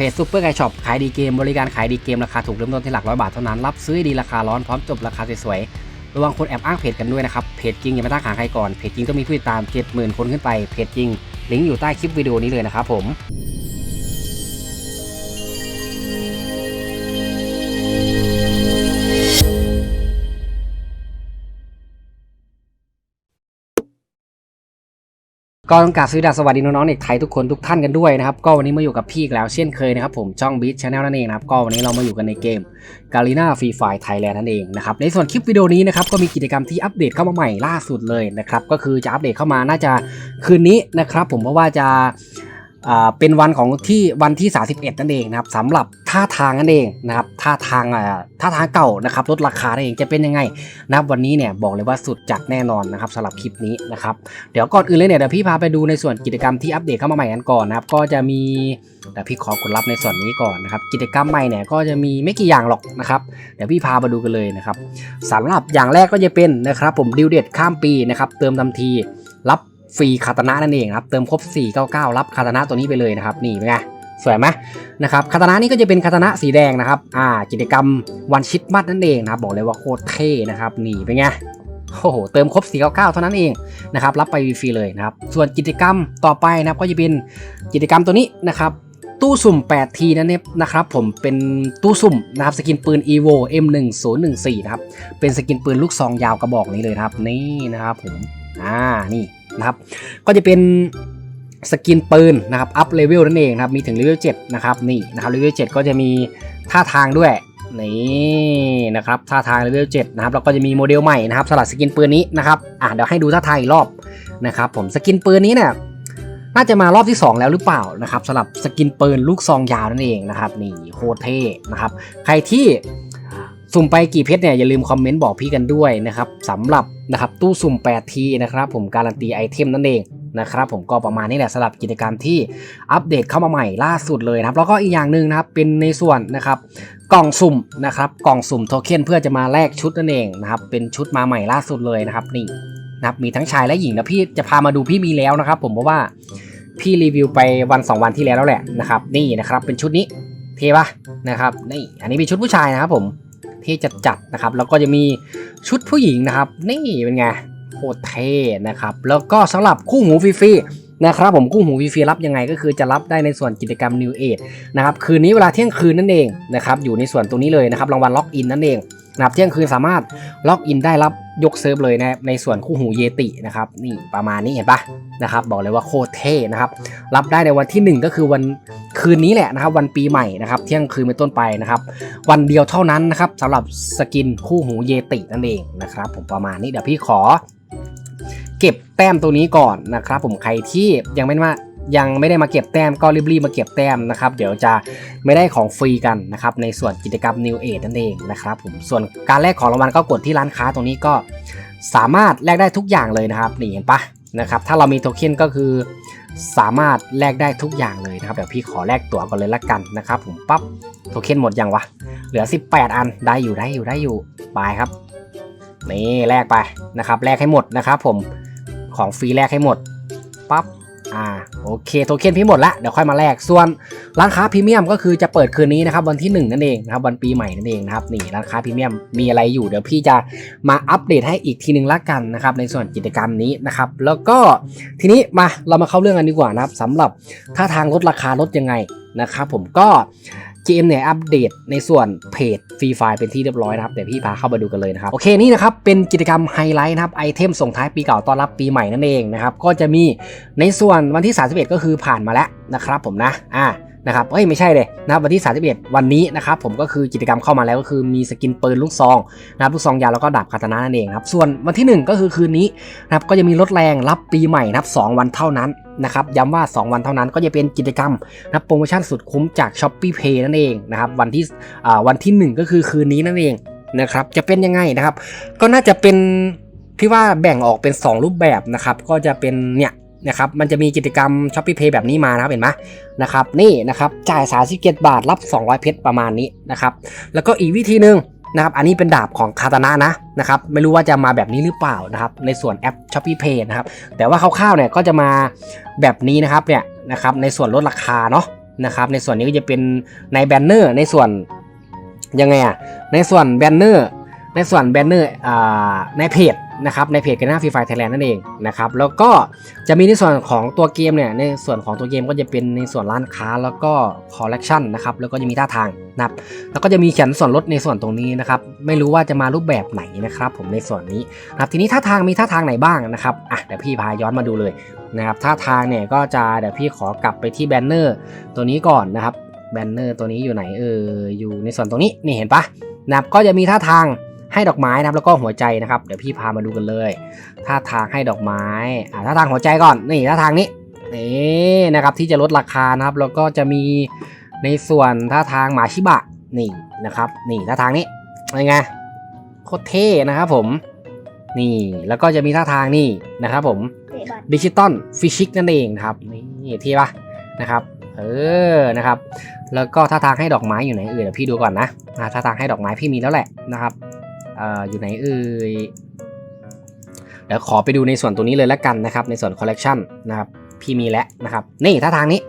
เพจซูเปอร์ไกช็อปขายดีเกมบริการขายดีเกมราคาถูกเริ่มต้นที่หลักร้อยบาทเท่านั้น รับซื้อดีราคาร้อนพร้อมจบราคาสวยๆระวังคนแอบอ้างเพจกันด้วยนะครับเพจจริงอย่าไปตั้งหาใครก่อนเพจจริงต้องมีผู้ติดตาม70,000คนขึ้นไปเพจจริงลิงก์อยู่ใต้คลิปวิดีโอนี้เลยนะครับผม ก็ต้องกราบสวัสดีสวัสดีน้องๆเด็กไทยทุกคนทุกท่านกันด้วยนะครับก็วันนี้มาอยู่กับพี่อีกแล้วเช่นเคยนะครับผมช่องบีทชาแนลนั่นเองนะครับก็วันนี้เรามาอยู่กันในเกมกาลิน่าฟีไฟไทยแลนด์นั่นเองนะครับในส่วนคลิปวิดีโอนี้นะครับก็มีกิจกรรมที่อัปเดตเข้ามาใหม่ล่าสุดเลยนะครับก็คือจะอัปเดตเข้ามาน่าจะคืนนี้นะครับผมเพราะว่าจะ เป็นวันของที่วันที่ 31 นั่นเองนะครับสำหรับท่าทางนั่นเองนะครับท่าทางอ่าท่าทางเก่านะครับลดราคานั่นเองจะเป็นยังไงนะครับวันนี้เนี่ยบอกเลยว่าสุดจัดแน่นอนนะครับสำหรับคลิปนี้นะครับเดี๋ยวก่อนอื่นเลยเนี่ยเดี๋ยวพี่พาไปดูในส่วนกิจกรรมที่อัปเดตเข้ามาใหม่กันก่อนนะครับก็จะมีแต่พี่ขอกดรับในส่วนนี้ก่อนนะครับกิจกรรมใหม่เนี่ยก็จะมีไม่กี่อย่างหรอกนะครับเดี๋ยวพี่พามาดูกันเลยนะครับสำหรับอย่างแรกก็จะเป็นนะครับผมดิวเด็ดข้ามปีนะครับเติมทันที ฟรีคาตานะนั่นเองครับ เติมครบ 499 รับคาตานะตัวนี้ไปเลยนะครับ นี่เป็นไงสวยไหมนะครับคาตานะนี่ก็จะเป็นคาตานะสีแดงนะครับ อ่า กิจกรรมวันชิดมัดนั่นเองนะครับ บอกเลยว่าโคตรเท่นะครับนี่เป็นไงโอ้โหเติมครบ 499 เท่านั้นเองนะครับ รับไปฟรีเลยนะครับ ส่วนกิจกรรมต่อไปนะครับก็จะเป็นกิจกรรมตัวนี้นะครับตู้สุ่ม 8 ทีนั่นเองนะครับผมเป็นตู้สุ่มนะครับสกินปืน evo m1014 นะครับเป็นสกินปืนลูกซองยาวกระบอกนี้เลยครับนี่นะครับผมอ่านี่ นะครับ ก็จะเป็นสกินปืนนะครับ อัพเลเวลนั่นเองนะครับ มีถึงเลเวล7นะครับ นี่นะครับเลเวล7ก็จะมีท่าทางด้วย นี่นะครับ ท่าทางเลเวล7นะครับ แล้วก็จะมีโมเดลใหม่นะครับสลัดสกินปืนนี้นะครับ อะเดี๋ยวให้ดูท่าทางอีกรอบนะครับ ผมสกินปืนนี้เนี่ยน่าจะมารอบที่ 2 แล้วหรือเปล่านะครับสำหรับสกินปืนลูกซองยาวนั่นเองนะครับนี่โคตรเท่นะครับ ใครที่ สุ่มไปกี่เพชรเนี่ยอย่าลืมคอมเมนต์บอกพี่กันด้วยนะครับสำหรับนะครับตู้สุ่ม8ทีนะครับผมการันตีไอเทมนั่นเองนะครับผมก็ประมาณนี้แหละสำหรับกิจกรรมที่อัปเดตเข้ามาใหม่ล่าสุดเลยนะครับแล้วก็อีกอย่างหนึ่งนะครับเป็นในส่วนนะครับกล่องสุ่มนะครับกล่องสุ่มโทเค็นเพื่อจะมาแลกชุดนั่นเองนะครับเป็นชุดมาใหม่ล่าสุดเลยนะครับนี่นะครับมีทั้งชายและหญิงนะพี่จะพามาดูพี่มีแล้วนะครับ ผมเพราะว่าพี่รีวิวไปวัน 2 วันที่แล้วแล้วแหละนะครับนี่นะครับเป็นชุดนี้เทปะนะครับนี่อันนี้เป็นชุดผู้ชายนะครับผม ที่จัดจัดๆนะครับ แล้วก็จะมีชุดผู้หญิงนะครับ นี่เป็นไงโคตรเท่นะครับ แล้วก็สำหรับคู่หูฟรีๆนะครับผมคู่หูฟรีๆรับยังไงก็คือจะรับได้ในส่วนกิจกรรม New Age นะครับคืนนี้เวลาเที่ยงคืนนั่นเองนะครับอยู่ในส่วนตรงนี้เลยนะครับรางวัลล็อกอินนั่นเองนะครับเที่ยงคืนสามารถล็อกอินได้รับ ยกเซิร์ฟเลยนะในส่วนคู่หูเยตินะครับนี่ประมาณนี้เห็นปะนะครับบอกเลยว่าโคตรเท่นะครับรับได้ในวันที่ 1 ก็คือวันคืนนี้แหละนะครับวันปีใหม่นะครับเที่ยงคืนเป็นต้นไปนะครับวันเดียวเท่านั้นนะครับสำหรับสกินคู่หูเยตินั่นเองนะครับผมประมาณนี้เดี๋ยวพี่ขอ เก็บแต้มตัวนี้ก่อนนะครับผมใครที่ยังไม่มา ยังไม่ได้มาเก็บแต้มก็รีบๆมาเก็บแต้มนะครับเดี๋ยวจะไม่ได้ของฟรีกันนะครับในส่วนกิจกรรม New Age นั่นเองนะครับผมส่วนการแลกของรางวัลก็กดที่ร้านค้าตรงนี้ก็สามารถแลกได้ทุกอย่างเลยนะครับนี่เห็นปะนะครับถ้าเรามีโทเค็นก็คือสามารถแลกได้ทุกอย่างเลยนะครับเดี๋ยวพี่ขอแลกตั๋วก่อนเลยละกันนะครับผมปั๊บโทเค็นหมดยังวะเหลือ 18 อันได้อยู่ได้อยู่ได้อยู่ไปครับนี่แลกไปนะครับแลกให้หมดนะครับผมของฟรีแลกให้หมดปั๊บ อ่าโอเคโทเค็นพี่หมดละเดี๋ยวค่อยมาแลกส่วนร้านค้าพรีเมียมก็คือจะเปิดคืนนี้นะครับวันที่ 1 นั่นเองนะครับวันปีใหม่นั่นเองนะครับนี่ร้านค้าพรีเมียมมีอะไรอยู่เดี๋ยวพี่จะมาอัปเดตให้อีกทีหนึ่งละกันนะครับในส่วนกิจกรรมนี้นะครับแล้วก็ทีนี้มาเรามาเข้าเรื่องกันดีกว่านะครับสำหรับถ้าทางลดราคาลดยังไงนะครับผมก็ เกมเนี่ยอัปเดตในส่วนเพจฟรีไฟเป็นที่เรียบร้อยนะครับเดี๋ยวพี่พาเข้ามาดูกันเลยนะครับโอเคนี่นะครับเป็นกิจกรรมไฮไลท์นะครับไอเทมส่งท้ายปีเก่าต้อนรับปีใหม่นั่นเองนะครับก็จะมีในส่วนวันที่ 31 ก็คือผ่านมาแล้วนะครับผมนะอ่า นะครับเอ้ยไม่ใช่เลยนะครับวันที่ 31 วันนี้นะครับผมก็คือกิจกรรมเข้ามาแล้วก็คือมีสกินปืนลูกซองนะครับลูกซองยาวแล้วก็ดาบคาตานะนั่นเองครับส่วนวันที่ 1 ก็คือคืนนี้นะครับก็จะมีลดแรงรับปีใหม่นะครับ2วันเท่านั้นนะครับย้ำว่า 2 วันเท่านั้นก็จะเป็นกิจกรรมนะโปรโมชั่นสุดคุ้มจาก s h อ p e e Pay นั่นเองนะครับวันที่อ่าวันที่ 1 ก็คือคืนนี้นั่นเองนะครับจะเป็นยังไงนะครับ ก็น่าจะเป็นพี่ว่าแบ่งออกเป็น 2 รูปแบบนะครับก็จะเป็นเนี่ย นะครับมันจะมีกิจกรรม s h อ p e e Pay แบบนี้มานะครับเห็นไหมนะครับนี่นะครับจ่าย 37 บาทรับ 200 เพชรประมาณนี้นะครับแล้วก็อีกวิธีหนึ่งนะครับอันนี้เป็นดาบของคาตานะนะนะครับไม่รู้ว่าจะมาแบบนี้หรือเปล่านะครับในส่วนแอป s h อ p e e Pay นะครับแต่ว่าคร่าวๆเนี่ยก็จะมาแบบนี้นะครับเนี่ยนะครับในส่วนลดราคาเนาะนะครับในส่วนนี้ก็จะเป็นในแบนเนอร์ในส่วนยังไงอะในส่วนแบนเนอร์ในส่วนแบนเนอร์ในเพจ นะครับในเพจกันหน้าฟรีไฟไทยแลนด์นั่นเองนะครับแล้วก็จะมีในส่วนของตัวเกมเนี่ยในส่วนของตัวเกมก็จะเป็นในส่วนร้านค้าแล้วก็คอลเลกชันนะครับแล้วก็จะมีท่าทางนะครับแล้วก็จะมีเขียนส่วนลดในส่วนตรงนี้นะครับไม่รู้ว่าจะมารูปแบบไหนนะครับผมในส่วนนี้นะครับทีนี้ท่าทางมีท่าทางไหนบ้างนะครับอะเดี๋ยวพี่พาย้อนมาดูเลยนะครับท่าทางเนี่ยก็จะเดี๋ยวพี่ขอกลับไปที่แบนเนอร์ตัวนี้ก่อนนะครับแบนเนอร์ตัวนี้อยู่ไหนเอออยู่ในส่วนตรงนี้นี่เห็นปะนะครับก็จะมีท่าทาง ให้ดอกไม้นะครับแล้วก็หัวใจนะครับเดี๋ยวพี่พามาดูกันเลยท่าทางให้ดอกไม้อะท่าทางหัวใจก่อนนี่ท่าทางนี้นี่นะครับที่จะลดราคานะครับแล้วก็จะมีในส่วนท่าทางหมาชิบะนี่นะครับนี่ท่าทางนี้เป็นไงโคตรเท่นะครับผมนี่แล้วก็จะมีท่าทางนี่นะครับผมเตะบอลดิจิตอลฟิชิกนั่นเองนะครับนี่เท่ปะนะครับเออนะครับ แล้วก็ท่าทางให้ดอกไม้อยู่ไหนเอ่ยเดี๋ยวพี่ดูก่อนนะอ่าท่าทางให้ดอกไม้พี่มีแล้วแหละนะครับเออยู่ไหนเอ่ยเดี๋ยวขอไปดูในส่วนตัวนี้เลยแล้วกันนะครับ ในส่วนคอลเลกชันนะครับพี่มีแล้วนะครับ นี่ท่าทางนี้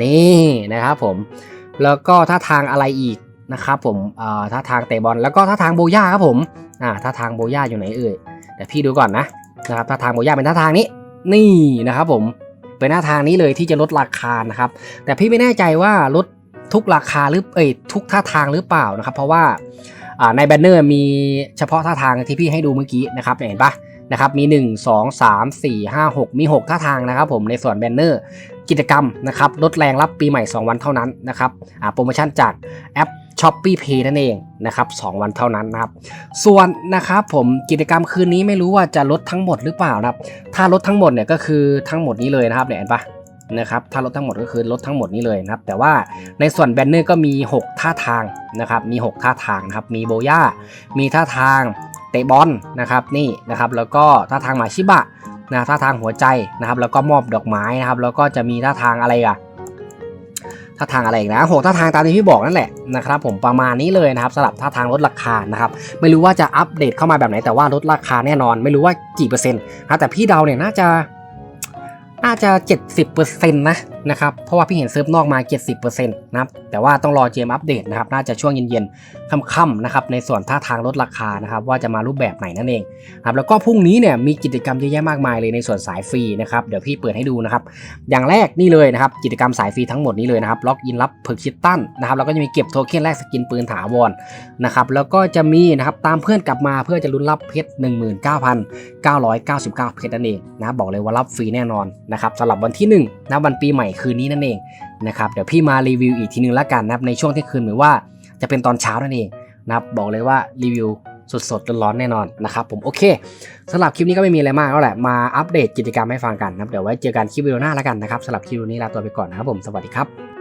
นี่นะครับผม แล้วก็ท่าทางอะไรอีกนะครับผมเอ่อท่าทางเตะบอลแล้วก็ท่าทางโบย่าครับผมอ่าท่าทางโบย่าอยู่ไหนเอ่ยเดี๋ยวพี่ดูก่อนนะนะครับท่าทางโบย่าเป็นท่าทางนี้ นี่นะครับผมเป็นหน้าทางนี้เลยที่จะลดราคานะครับ แต่พี่ไม่แน่ใจว่าลดทุกราคาหรือเอ้ยทุกท่าทางหรือเปล่านะครับ เพราะว่า ในแบนเนอร์มีเฉพาะท่าทางที่พี่ให้ดูเมื่อกี้นะครับเห็นปะนะครับมี 1 2 3 4 5 6 มี 6 ท่าทางนะครับผมในส่วนแบนเนอร์กิจกรรมนะครับลดแรงรับปีใหม่ 2 วันเท่านั้นนะครับโปรโมชั่นจากแอป s h o p e e Pay นั่นเองนะครับ2วันเท่านั้นนะครับ ส่วนนะครับผมกิจกรรมคืนนี้ไม่รู้ว่าจะลดทั้งหมดหรือเปล่านะครับ ถ้าลดทั้งหมดเนี่ยก็คือทั้งหมดนี้เลยนะครับเนี่ยเห็นปะ นะครับถ้าลดทั้งหมดก็คือลดทั้งหมดนี้เลยนะครับ แต่ว่าในส่วนแบนเนอร์ก็มี 6 ท่าทางนะครับ มี 6 ท่าทางนะครับ มีโบย่า มีท่าทางเตะบอลนะครับนี่นะครับ แล้วก็ท่าทางหมาชิบะนะท่าทางหัวใจนะครับ แล้วก็มอบดอกไม้นะครับ แล้วก็จะมีท่าทางอะไรอะท่าทางอะไรอีกนะหกท่าทางตามที่พี่บอกนั่นแหละนะครับผมประมาณนี้เลยนะครับสำหรับท่าทางลดราคานะครับไม่รู้ว่าจะอัปเดตเข้ามาแบบไหนแต่ว่าลดราคาแน่นอน ไม่รู้ว่ากี่เปอร์เซ็นต์นะแต่พี่เดาเนี่ยน่าจะ น่าจะ 70%นะนะครับ เพราะว่าพี่เห็นเซิร์ฟนอกมา 70%นะครับ แต่ว่าต้องรอเจมอัปเดตนะครับ น่าจะช่วงเย็นๆ ค่ำๆ นะครับ ในส่วนท่าทางลดราคานะครับ ว่าจะมารูปแบบไหนนั่นเองครับ แล้วก็พรุ่งนี้เนี่ยมีกิจกรรมเยอะแยะมากมายเลยในส่วนสายฟรีนะครับ เดี๋ยวพี่เปิดให้ดูนะครับ อย่างแรกนี่เลยนะครับ กิจกรรมสายฟรีทั้งหมดนี้เลยนะครับ ล็อกอินรับผึกชิตตันนะครับ แล้วก็จะมีเก็บโทเค็นแลกสกินปืนถาวรนะครับ แล้วก็จะมีนะครับตามเพื่อนกลับมาเพื่อจะลุ้นรับเพชร19,999 เพชรนั่นเองนะบอกเลยว่ารับฟรีแน่นอนนะครับสำหรับวันที่1นะวันปีใหม่คืนนี้นั่นเองนะครับเดี๋ยวพี่มารีวิวอีกทีนึงละกันนะครับในช่วงที่คืนหรือว่าจะเป็นตอนเช้านั่นเองนะครับบอกเลยว่ารีวิวสดๆร้อนๆแน่นอนนะครับผมโอเคสำหรับคลิปนี้ก็ไม่มีอะไรมากแล้วแหละมาอัปเดตกิจกรรมให้ฟังกันนะครับเดี๋ยวไว้เจอกันคลิปวิดีโอหน้าละกันนะครับสำหรับคลิปนี้ลาตัวไปก่อนนะครับผมสวัสดีครับ